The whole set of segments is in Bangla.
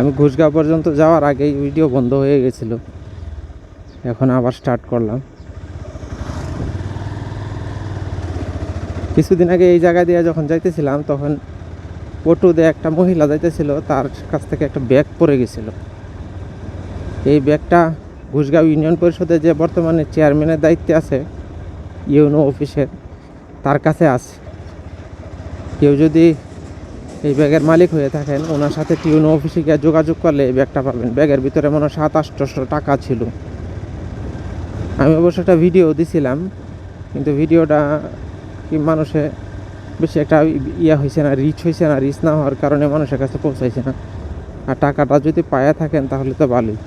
আমি ঘুষগাঁও পর্যন্ত যাওয়ার আগেই ভিডিও বন্ধ হয়ে গেছিল। এখন আবার স্টার্ট করলাম। কিছুদিন আগে এই জায়গা দিয়ে যখন যাইতেছিলাম, তখন অটোতে একটা মহিলা যাইতেছিল, তার কাছ থেকে একটা ব্যাগ পড়ে গেছিল। এই ব্যাগটা ঘুষগাঁও ইউনিয়ন পরিষদে যে বর্তমানে চেয়ারম্যানের দায়িত্বে আছে, ইউনো অফিসের, তার কাছে আছে। কেউ যদি এই ব্যাগের মালিক হয়ে থাকেন। ওনার সাথে টিউনো অফিসে গিয়ে যোগাযোগ করলে এই ব্যাগটা পাবেন। ব্যাগের ভিতরে মনে হয় সাত, আটশোশো টাকা ছিল। আমি অবশ্য একটা ভিডিও দিছিলাম, কিন্তু ভিডিওটা কি মানুষে বেশি একটা ইয়া হয়েছে না রিচ হয়েছে না রিচ না হওয়ার কারণে মানুষের কাছে পৌঁছাইছে না। আর টাকাটা যদি পায়া থাকেন তাহলে তো ভালোই।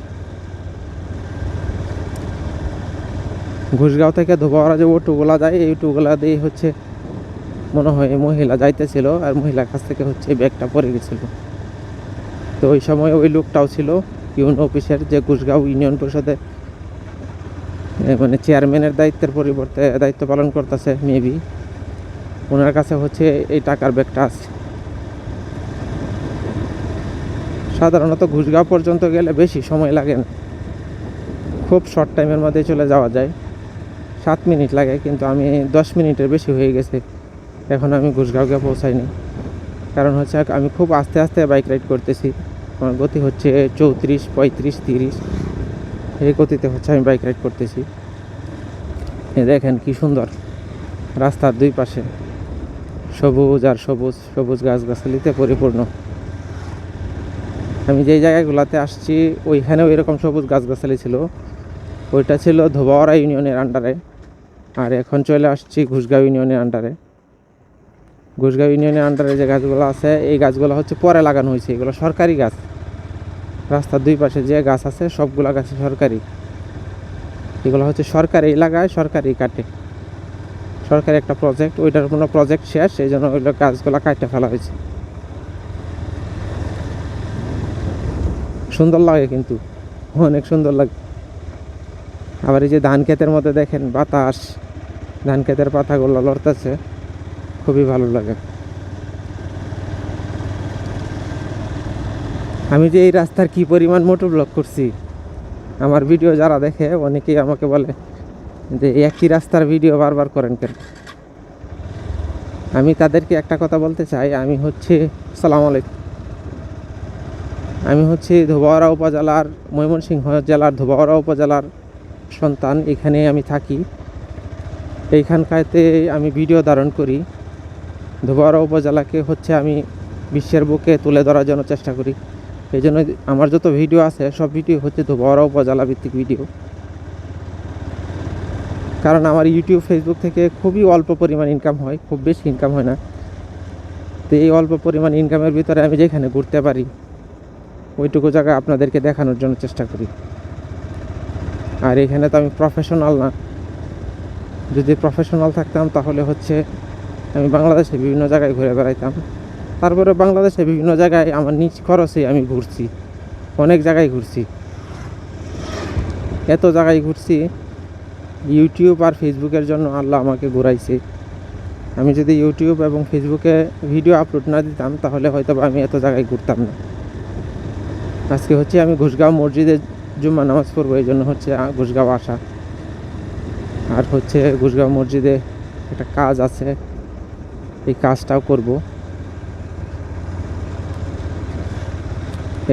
ঘুষগাঁও থেকে ধোবাওয়ারা যে অটোগুলা যায়, এই অটোগুলা দিয়ে হচ্ছে মনে হয় মহিলা যাইতেছিল আর মহিলার কাছ থেকে হচ্ছে ব্যাগটা পড়ে গেছিল। তো ওই সময় ওই লোকটাও ছিল, ইউনো অফিসের যে ঘুষগাঁও ইউনিয়ন পরিষদে মানে চেয়ারম্যানের দায়িত্বের পরিবর্তে দায়িত্ব পালন করতেছে মেবি ওনার কাছে হচ্ছে এই টাকার ব্যাগটা আছে। সাধারণত ঘুষগাঁও পর্যন্ত গেলে বেশি সময় লাগে না। খুব শর্ট টাইমের মধ্যে চলে যাওয়া যায়। সাত মিনিট লাগে, কিন্তু আমি দশ মিনিটের বেশি হয়ে গেছে। এখন আমি ঘুষগাঁওকে পৌঁছাইনি। কারণ হচ্ছে আমি খুব আস্তে আস্তে বাইক রাইড করতেছি। আমার গতি হচ্ছে চৌত্রিশ, পঁয়ত্রিশ, তিরিশ। এই গতিতে হচ্ছে আমি বাইক রাইড করতেছি। দেখেন কি সুন্দর। রাস্তার দুই পাশে সবুজ আর সবুজ সবুজ গাছগাছালিতে পরিপূর্ণ। আমি যেই জায়গাগুলোতে আসছি, ওইখানেও এরকম সবুজ গাছগাছালি ছিল। ওইটা ছিল ধোবাওয়ারা ইউনিয়নের আন্ডারে আর এখন চলে আসছি ঘুষগাঁও ইউনিয়নের আন্ডারে ঘুষগাঁও ইউনিয়নের আন্ডারে যে গাছগুলো আছে, এই গাছগুলো হচ্ছে পরে লাগানো হয়েছে। এগুলো সরকারি গাছ। রাস্তার দুই পাশে যে গাছ আছে, সবগুলো গাছ সরকারি। এগুলো হচ্ছে সরকারি এলাকায়, সরকারি কাটে সরকারি একটা প্রজেক্ট ওইটার কোনো প্রজেক্ট শেষ সেই জন্য ওইগুলো গাছগুলো কাটে ফেলা হয়েছে। সুন্দর লাগে কিন্তু, অনেক সুন্দর লাগে। আবার এই যে ধান ক্ষেতের মধ্যে দেখেন বাতাস, ধান ক্ষেতের পাতাগুলো লড়তেছে। খুবই ভালো লাগে। আমি যে এই রাস্তার কি পরিমাণ মোটর ব্লক করছি, আমার ভিডিও যারা দেখে অনেকেই আমাকে বলে যে একই রাস্তার ভিডিও বারবার করেন কেন? আমি তাদেরকে একটা কথা বলতে চাই, আমি হচ্ছে, সালাম আলাইকুম। আমি হচ্ছে ধোবাওয়ারা উপজেলার, ময়মনসিংহ জেলার ধোবাওয়ারা উপজেলার সন্তান এখানে আমি থাকি। এইখানকাতে আমি ভিডিও ধারণ করি। ধোবাওয়ারা উপজেলাকে হচ্ছে আমি বিশ্বের বুকে তুলে ধরার জন্য চেষ্টা করি। এই জন্য আমার যত ভিডিও আছে, সব ভিডিও হচ্ছে ধোবাওয়ারা উপজেলা ভিত্তিক ভিডিও। কারণ আমার ইউটিউব ফেসবুক থেকে খুবই অল্প পরিমাণ ইনকাম হয়, খুব বেশি ইনকাম হয় না। তো এই অল্প পরিমাণ ইনকামের ভিতরে আমি যেখানে ঘুরতে পারি, ওইটুকু জায়গা আপনাদেরকে দেখানোর জন্য চেষ্টা করি। আর এখানে তো আমি প্রফেশনাল না। যদি প্রফেশনাল থাকতাম তাহলে হচ্ছে আমি বাংলাদেশে বিভিন্ন জায়গায় ঘুরে বেড়াইতাম। তারপরে বাংলাদেশে বিভিন্ন জায়গায় আমার নিজ খরচে আমি ঘুরছি। অনেক জায়গায় ঘুরছি। এত জায়গায় ঘুরছি ইউটিউব আর ফেসবুকের জন্য আল্লাহ আমাকে ঘুরাইছে। আমি যদি ইউটিউব এবং ফেসবুকে ভিডিও আপলোড না দিতাম, তাহলে হয়তো আমি এত জায়গায় ঘুরতাম না। আজকে হচ্ছে আমি ঘুষগাঁও মসজিদে জুম্মা নামাজ পড়ব, এই জন্য হচ্ছে ঘুষগাঁও আসা। আর হচ্ছে ঘুষগাঁও মসজিদে একটা কাজ আছে। এই কাজটাও করব।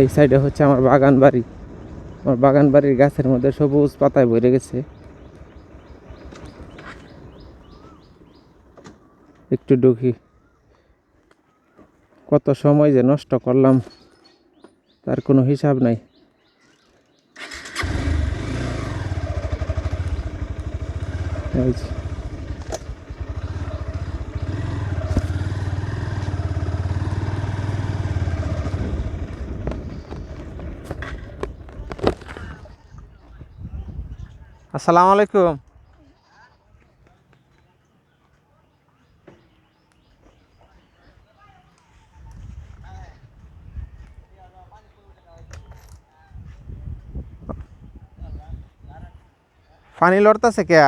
এই সাইডে হচ্ছে আমার বাগান বাড়ি। আমার বাগান বাড়ির গাছের মধ্যে সবুজ পাতায় ভরে গেছে। একটু ঢুকি কত সময় যে নষ্ট করলাম, তার কোনো হিসাব নাই। এই আসসালামু আলাইকুম। পানি লড়তেছে কে?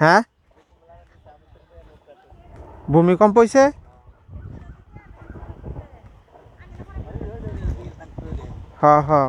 হ্যাঁ? ভূমিকম্প হয়েছে হ্যাঁ হ্যাঁ